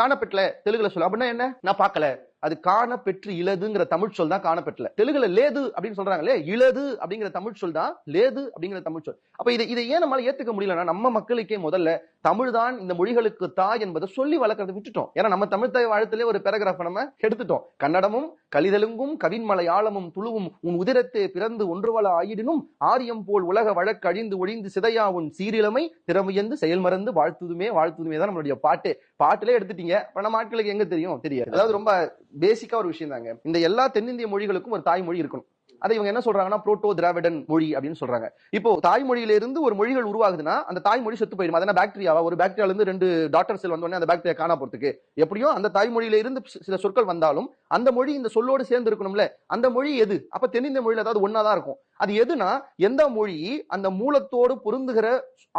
காணப்பட்டல தெலுங்குல சொல்லு. அப்படின்னா என்ன? நான் பார்க்கல. அது காண பெற்று இலதுங்கிற தமிழ் சொல் தான் காணப்பெற்றல. தெலுங்குல லேது அப்படின்னு சொல்றாங்களே இலது அப்படிங்கிற தமிழ் சொல் தான் லேது அப்படிங்கிற தமிழ் சொல். அப்ப இதை இதை ஏன் நம்மளால ஏத்துக்க முடியலன்னா நம்ம மக்களுக்கே முதல்ல தமிழ் தான் இந்த மொழிகளுக்கு தாய் என்பதை சொல்லி வளர்க்கறதை விட்டுட்டோம். ஏன்னா நம்ம தமிழ் தாய் ஒரு பேராகிராஃப் நம்ம எடுத்துட்டோம். கன்னடமும் கலிதலுங்கும் கவின்மலையாளமும் துளுவும் உன் உதிரத்தே பிறந்து ஒன்றுவள ஆயிடினும் ஆரியம் போல் உலக வழக்கு அழிந்து ஒழிந்து சிதையா உன் சீரிழமை திறமையந்து செயல்மறந்து வாழ்த்துதுமே வாழ்த்துதுமே தான் நம்மளுடைய பாட்டு. பாட்டிலே எடுத்துட்டீங்க. அப்ப நம்ம ஆட்களுக்கு எங்க தெரியும்? தெரியாது. அதாவது ரொம்ப பேசிக்கா ஒரு விஷயம் தாங்க இந்த எல்லா தென்னிந்திய மொழிகளுக்கும் ஒரு தாய்மொழி இருக்கணும். அதை இவங்க என்ன சொல்றாங்கன்னா புரோட்டோ திராவிடன் மொழி அப்படின்னு சொல்றாங்க. இப்போ தாய்மொழியிலிருந்து ஒரு மொழிகள் உருவாகுதுன்னா அந்த தாய்மொழி செத்து போயிடும். அதனால பாக்டீரியாவா ஒரு பாக்டீரியால இருந்து ரெண்டு டாக்டர் செல் வந்தோடனே அந்த பாக்டீரியா காணா போறதுக்கு. எப்படியோ அந்த தாய்மொழியில இருந்து சில சொற்கள் வந்தாலும் அந்த மொழி இந்த சொல்லோடு சேர்ந்து இருக்கணும்ல அந்த மொழி எது? அப்ப தென்னிந்திய மொழியில ஏதாவது ஒன்னாதான் இருக்கும். அது எதுனா எந்த மொழி அந்த மூலத்தோடு பொருந்துகிற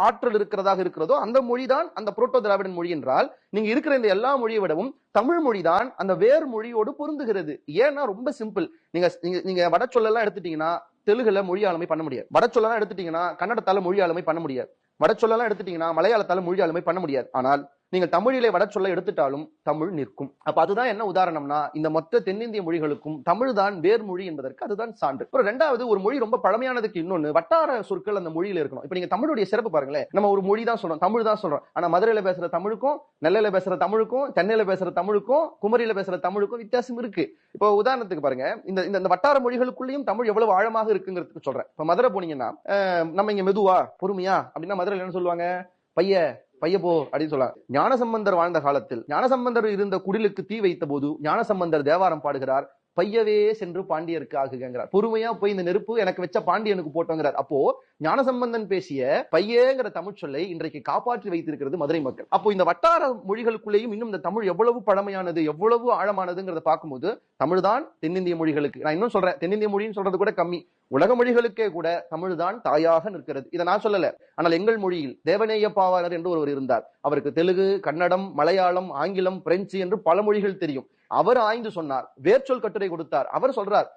ஆற்றல் இருக்கிறதாக இருக்கிறதோ அந்த மொழி தான் அந்த புரோட்டோ திராவிடன் மொழி என்றால் நீங்க இருக்கிற இந்த எல்லா மொழியை விடவும் தமிழ் மொழி தான் அந்த வேர் மொழியோடு பொருந்துகிறது. ஏன்னா ரொம்ப சிம்பிள். நீங்க நீங்க நீங்க வட சொல்லலாம் எடுத்துட்டீங்கன்னா தெலுங்குல மொழி ஆளுமை பண்ண முடியாது. வட சொல்லலாம் எடுத்துட்டீங்கன்னா கன்னடத்தால மொழி ஆளுமை பண்ண முடியாது. வட சொல்லலாம் எடுத்துட்டீங்கன்னா மலையாளத்தால மொழி ஆளுமை பண்ண முடியாது. ஆனால் நீங்கள் தமிழிலே வட சொல்ல எடுத்துட்டாலும் தமிழ் நிற்கும். அப்ப அதுதான் என்ன உதாரணம்னா இந்த மொத்த தென்னிந்திய மொழிகளுக்கும் தமிழ் தான் வேர்மொழி என்பதற்கு அதுதான் சான்று. அப்புறம் ரெண்டாவது ஒரு மொழி ரொம்ப பழமையானதுக்கு இன்னொன்னு வட்டார சொற்கள் அந்த மொழியில இருக்கணும். இப்ப நீங்க தமிழுடைய சிறப்பு பாருங்களேன். நம்ம ஒரு மொழி தான் சொல்றோம் தமிழ் தான் சொல்றோம். ஆனா மதுரையில பேசுற தமிழுக்கும் நெல்லையில பேசுற தமிழுக்கும் சென்னையில பேசுற தமிழுக்கும் குமரியில பேசுற தமிழுக்கும் வித்தியாசம் இருக்கு. இப்போ உதாரணத்துக்கு பாருங்க இந்த இந்த வட்டார மொழிகளுக்குள்ளேயும் தமிழ் எவ்வளவு ஆழமாக இருக்குங்கிறதுக்கு சொல்றேன். இப்ப மதுரை போனீங்கன்னா நம்ம இங்க மெதுவா பொறுமையா அப்படின்னா மதுரையில் என்ன சொல்லுவாங்க? பைய பையப்போ அப்படின்னு சொல்றாங்க ஞானசம்பந்தர் வாழ்ந்த காலத்தில் ஞானசம்பந்தர் இருந்த குடிலுக்கு தீ வைத்த போது ஞானசம்பந்தர் தேவாரம் பாடுகிறார் பையவே சென்று பாண்டியருக்கு ஆகுகிறார். பொறுமையா போய் இந்த நெருப்பு எனக்கு வச்ச பாண்டியனுக்கு போட்டோங்கிறார். அப்போ ஞானசம்பந்தன் பேசிய பையேங்கிற தமிழ் சொல்லை இன்றைக்கு காப்பாற்றி வைத்திருக்கிறது மதுரை மக்கள். அப்போ இந்த வட்டார மொழிகளுக்குள்ளேயும் இன்னும் இந்த தமிழ் எவ்வளவு பழமையானது எவ்வளவு ஆழமானதுங்கிறத பார்க்கும்போது தமிழ் தான் தென்னிந்திய மொழிகளுக்கு. நான் இன்னும் சொல்றேன் தென்னிந்திய மொழின்னு சொல்றது கூட கம்மி. உலக மொழிகளுக்கே கூட தமிழ் தான் தாயாக நிற்கிறது. இதை நான் சொல்லல. ஆனால் எங்கள் மொழியில் தேவநேய பாவாளர் என்று ஒருவர் இருந்தார். அவருக்கு தெலுங்கு கன்னடம் மலையாளம் ஆங்கிலம் பிரெஞ்சு என்று பல மொழிகள் தெரியும். அவர் ஆய்ந்து சொன்னார். வேர்ச்சொல் கட்டுரை கொடுத்தார். அவர் சொல்றார்